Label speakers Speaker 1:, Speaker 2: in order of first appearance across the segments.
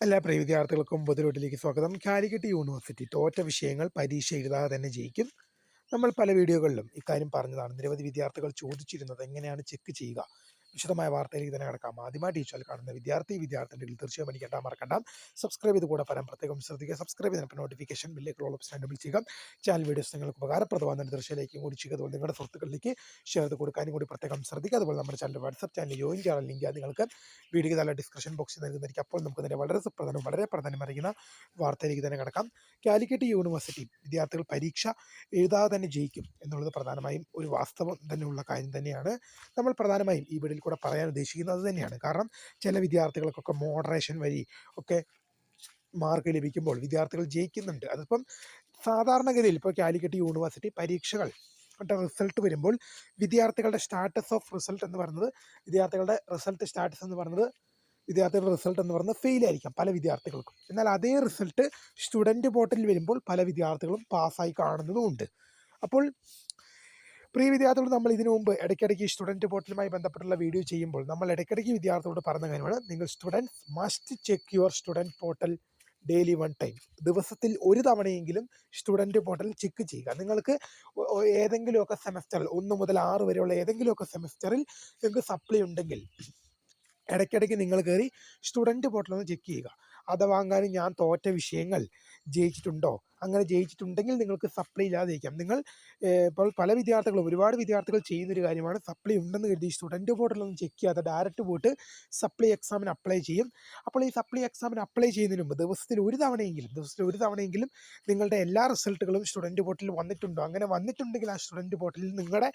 Speaker 1: എല്ലാ പ്രിയ വിദ്യാർത്ഥികൾക്കും പൊതുരോട്ടിലേക്ക് സ്വാഗതം. കാലിക്കറ്റ് യൂണിവേഴ്സിറ്റി തോറ്റ വിഷയങ്ങൾ പരീക്ഷ എഴുതാതെ തന്നെ ജയിക്കും. നമ്മൾ പല വീഡിയോകളിലും ഇക്കാര്യം പറഞ്ഞതാണ്. നിരവധി വിദ്യാർത്ഥികൾ ചോദിച്ചിരുന്നത് എങ്ങനെയാണ് ചെക്ക് ചെയ്യുക? വിശദമായ വാർത്തയിലേക്ക് തന്നെ കിടക്കാം. ആദ്യമായി ടീച്ചർ കാണുന്ന വിദ്യാർത്ഥി വിദ്യാർത്ഥികളിൽ തീർച്ചയായും കേട്ടാൽ മറക്കണ്ട. സബ്സ്ക്രൈബ് ചെയ്ത് കൂടെ പരം പ്രത്യേകം ശ്രദ്ധിക്കുക. സബ്സ്ക്രൈബ് ചെയ്തപ്പോൾ നോട്ടിഫിക്കേഷൻ ബില്ലേക്ക് ഓൾ ഓപ്ഷൻ ഡബിൾ ചെയ്യുക. ചാനൽ വീഡിയോസ് നിങ്ങൾക്ക് ഉപകാരപ്രദമാകുന്ന ദൃശ്യത്തിലേക്കും കൂടി ചെയ്യുക. അതുപോലെ നിങ്ങളുടെ സുഹൃത്തുക്കളിലേക്ക് ഷെയർ ചെയ്ത് കൊടുക്കാനും കൂടി പ്രത്യേകം ശ്രദ്ധിക്കുക. അതുപോലെ നമ്മുടെ ചാനൽ വാട്സ്ആപ്പ് ചാനൽ ജോയിൻ ചെയ്യാൻ ലിങ്ക് നിങ്ങൾക്ക് വീഡിയോ നല്ല ഡിസ്ക്രിപ്ഷൻ ബോക്സിൽ നൽകുന്നതായിരിക്കും. അപ്പോൾ നമുക്ക് തന്നെ വളരെ സുപ്രധാനം വളരെ പ്രധാനം അറിയുന്ന വാർത്തയിലേക്ക് തന്നെ കിടക്കാം. കാലിക്കറ്റ് യൂണിവേഴ്സിറ്റി വിദ്യാർത്ഥികൾ പരീക്ഷ എഴുതാതെ തന്നെ ജയിക്കും എന്നുള്ളത് പ്രധാനമായും ഒരു വാസ്തവം തന്നെയുള്ള കാര്യം തന്നെയാണ്. നമ്മൾ പ്രധാനമായും ഈ വീഡിയോയിൽ കൂടെ പറയാൻ ഉദ്ദേശിക്കുന്നത് തന്നെയാണ്. കാരണം ചില വിദ്യാർത്ഥികൾക്കൊക്കെ മോഡറേഷൻ വഴി ഒക്കെ മാർക്ക് ലഭിക്കുമ്പോൾ വിദ്യാർത്ഥികൾ ജയിക്കുന്നുണ്ട്. അതിപ്പം സാധാരണഗതിയിൽ ഇപ്പോൾ കാലിക്കറ്റ് യൂണിവേഴ്സിറ്റി പരീക്ഷകൾ റിസൾട്ട് വരുമ്പോൾ വിദ്യാർത്ഥികളുടെ സ്റ്റാറ്റസ് ഓഫ് റിസൾട്ട് എന്ന് പറയുന്നത് വിദ്യാർത്ഥികളുടെ റിസൾട്ട് സ്റ്റാറ്റസ് എന്ന് പറയുന്നത് വിദ്യാർത്ഥികളുടെ റിസൾട്ട് എന്ന് പറയുന്നത് ഫെയിൽ ആയിരിക്കാം പല വിദ്യാർത്ഥികൾക്കും. എന്നാൽ അതേ റിസൾട്ട് സ്റ്റുഡന്റ് പോർട്ടലിൽ വരുമ്പോൾ പല വിദ്യാർത്ഥികളും പാസ്സായി കാണുന്നതുമുണ്ട് അപ്പോൾ പ്രിയ വിദ്യാർത്ഥികളോട് നമ്മൾ ഇതിനു മുമ്പ് ഇടയ്ക്കിടയ്ക്ക് സ്റ്റുഡന്റ് പോർട്ടലുമായി ബന്ധപ്പെട്ടുള്ള വീഡിയോ ചെയ്യുമ്പോൾ നമ്മൾ ഇടയ്ക്കിടയ്ക്ക് വിദ്യാർത്ഥികളോട് പറഞ്ഞ കാര്യമാണ്. നിങ്ങൾ students must check your student portal daily one time ദിവസത്തിൽ ഒരു തവണയെങ്കിലും സ്റ്റുഡന്റ് പോർട്ടൽ ചെക്ക് ചെയ്യുക. നിങ്ങൾക്ക് ഏതെങ്കിലുമൊക്കെ സെമസ്റ്ററിൽ ഒന്ന് മുതൽ ആറ് വരെയുള്ള ഏതെങ്കിലുമൊക്കെ സെമസ്റ്ററിൽ നിങ്ങൾക്ക് സപ്ലൈ ഉണ്ടെങ്കിൽ ഇടയ്ക്കിടയ്ക്ക് നിങ്ങൾ കയറി സ്റ്റുഡന്റ് പോർട്ടൽ ഒന്ന് ചെക്ക് ചെയ്യുക. അഥവാങ്ങാനും ഞാൻ തോറ്റ വിഷയങ്ങൾ ജയിച്ചിട്ടുണ്ടോ? അങ്ങനെ ജയിച്ചിട്ടുണ്ടെങ്കിൽ നിങ്ങൾക്ക് സപ്ലൈ ഇല്ലാതിരിക്കാം. നിങ്ങൾ ഇപ്പോൾ പല വിദ്യാർത്ഥികളും ഒരുപാട് വിദ്യാർത്ഥികൾ ചെയ്യുന്നൊരു കാര്യമാണ് സപ്ലൈ ഉണ്ടെന്ന് കരുതി സ്റ്റുഡന്റ് പോർട്ടലൊന്നും ചെക്ക് ചെയ്യാതെ ഡയറക്റ്റ് പോയിട്ട് സപ്ലൈ എക്സാമിന് അപ്ലൈ ചെയ്യും. അപ്പോൾ ഈ സപ്ലൈ എക്സാമിന് അപ്ലൈ ചെയ്യുന്നതിന് മുമ്പ് ദിവസത്തിൽ ഒരു തവണയെങ്കിലും ദിവസത്തിൽ ഒരു തവണയെങ്കിലും നിങ്ങളുടെ എല്ലാ റിസൾട്ടുകളും സ്റ്റുഡന്റ് പോർട്ടലിൽ വന്നിട്ടുണ്ടോ? അങ്ങനെ വന്നിട്ടുണ്ടെങ്കിൽ ആ സ്റ്റുഡന്റ് പോർട്ടലിൽ നിങ്ങളുടെ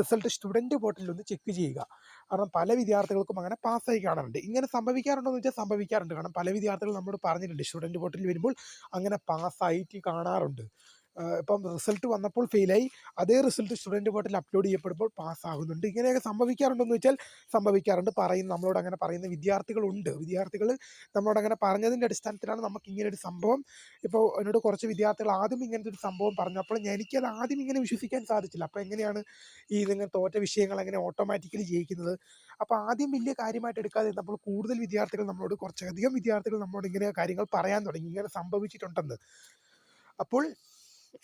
Speaker 1: റിസൾട്ട് സ്റ്റുഡന്റ് പോർട്ടലിൽ ഒന്ന് ചെക്ക് ചെയ്യുക. കാരണം പല വിദ്യാർത്ഥികൾക്കും അങ്ങനെ പാസ്സായി കാണാറുണ്ട്. ഇങ്ങനെ സംഭവിക്കാറുണ്ടോ എന്ന് വെച്ചാൽ സംഭവിക്കാറുണ്ട്. കാരണം പല വിദ്യാർത്ഥികൾ നമ്മോട് പറഞ്ഞിട്ടുണ്ട് സ്റ്റുഡന്റ് പോർട്ടലിൽ വരുമ്പോൾ അങ്ങനെ പാസ്സായിട്ട് കാണാറുണ്ട്. ഇപ്പം റിസൾട്ട് വന്നപ്പോൾ ഫെയിലായി. അതേ റിസൾട്ട് സ്റ്റുഡന്റ് പോർട്ടലിൽ അപ്ലോഡ് ചെയ്യപ്പെടുമ്പോൾ പാസ്സാകുന്നുണ്ട്. ഇങ്ങനെയൊക്കെ സംഭവിക്കാറുണ്ടോ എന്ന് വെച്ചാൽ സംഭവിക്കാറുണ്ട്. പറയുന്ന നമ്മളോട് അങ്ങനെ പറയുന്ന വിദ്യാർത്ഥികളുണ്ട്. വിദ്യാർത്ഥികൾ നമ്മളോട് അങ്ങനെ പറഞ്ഞതിന്റെ അടിസ്ഥാനത്തിലാണ് നമുക്ക് ഇങ്ങനെ ഒരു സംഭവം. ഇപ്പോൾ എന്നോട് കുറച്ച് വിദ്യാർത്ഥികൾ ആദ്യം ഇങ്ങനത്തെ ഒരു സംഭവം പറഞ്ഞപ്പോൾ എനിക്കത് ആദ്യം ഇങ്ങനെ വിശ്വസിക്കാൻ സാധിച്ചില്ല. അപ്പോൾ എങ്ങനെയാണ് ഈ നിങ്ങൾ തോറ്റ വിഷയങ്ങൾ അങ്ങനെ ഓട്ടോമാറ്റിക്കലി ജയിക്കുന്നത്? അപ്പോൾ ആദ്യം വലിയ കാര്യമായിട്ട് എടുക്കാതെ നമ്മൾ കൂടുതൽ വിദ്യാർത്ഥികൾ നമ്മളോട് കുറച്ചധികം വിദ്യാർത്ഥികൾ നമ്മളോട് ഇങ്ങനെ കാര്യങ്ങൾ പറയാൻ തുടങ്ങി. ഇങ്ങനെ സംഭവിച്ചിട്ടുണ്ടെന്ന്. അപ്പോൾ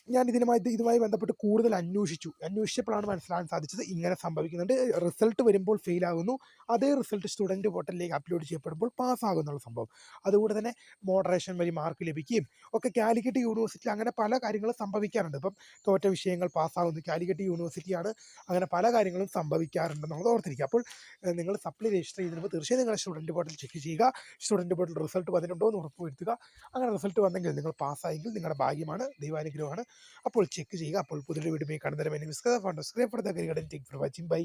Speaker 1: ഞാൻ ഇതിനുമായി ഇതുമായി ബന്ധപ്പെട്ട് കൂടുതൽ അന്വേഷിച്ചു. അന്വേഷിച്ചപ്പോഴാണ് മനസ്സിലാക്കാൻ സാധിച്ചത് ഇങ്ങനെ സംഭവിക്കുന്നുണ്ട്. റിസൾട്ട് വരുമ്പോൾ ഫെയിൽ ആകുന്നു. അതേ റിസൾട്ട് സ്റ്റുഡന്റ് പോർട്ടലിലേക്ക് അപ്ലോഡ് ചെയ്യപ്പെടുമ്പോൾ പാസ്സാകുന്നുള്ള സംഭവം. അതുകൊണ്ട് തന്നെ മോഡറേഷൻ വഴി മാർക്ക് ലഭിക്കുകയും ഒക്കെ കാലിക്കറ്റ് യൂണിവേഴ്സിറ്റി അങ്ങനെ പല കാര്യങ്ങളും സംഭവിക്കാറുണ്ട്. ഇപ്പം തോറ്റ വിഷയങ്ങൾ പാസ്സാകുന്നു കാലിക്കറ്റ് യൂണിവേഴ്സിറ്റിയാണ് അങ്ങനെ പല കാര്യങ്ങളും സംഭവിക്കാറുണ്ടെന്നുള്ളത് ഓർത്തിരിക്കുക. അപ്പോൾ നിങ്ങൾ സപ്ലി രജിസ്റ്റർ ചെയ്യുന്നതിന് തീർച്ചയായും നിങ്ങളുടെ സ്റ്റുഡന്റ് പോർട്ടൽ ചെക്ക് ചെയ്യുക. സ്റ്റുഡന്റ് പോർട്ടൽ റിസൾട്ട് വന്നിട്ടുണ്ടോ എന്ന് ഉറപ്പ് വരുത്തുക അങ്ങനെ റിസൾട്ട് വന്നെങ്കിൽ നിങ്ങൾ പാസ്സായെങ്കിൽ നിങ്ങളുടെ ഭാഗ്യമാണ്. ദൈവാനുഗ്രഹമാണ്. അപ്പോൾ ചെക്ക് ചെയ്യുക. അപ്പോൾ പുതിയൊരു വീഡിയോ കാണുന്നവരെ ടേക്ക് ഫോർ വാച്ചിങ് ബൈ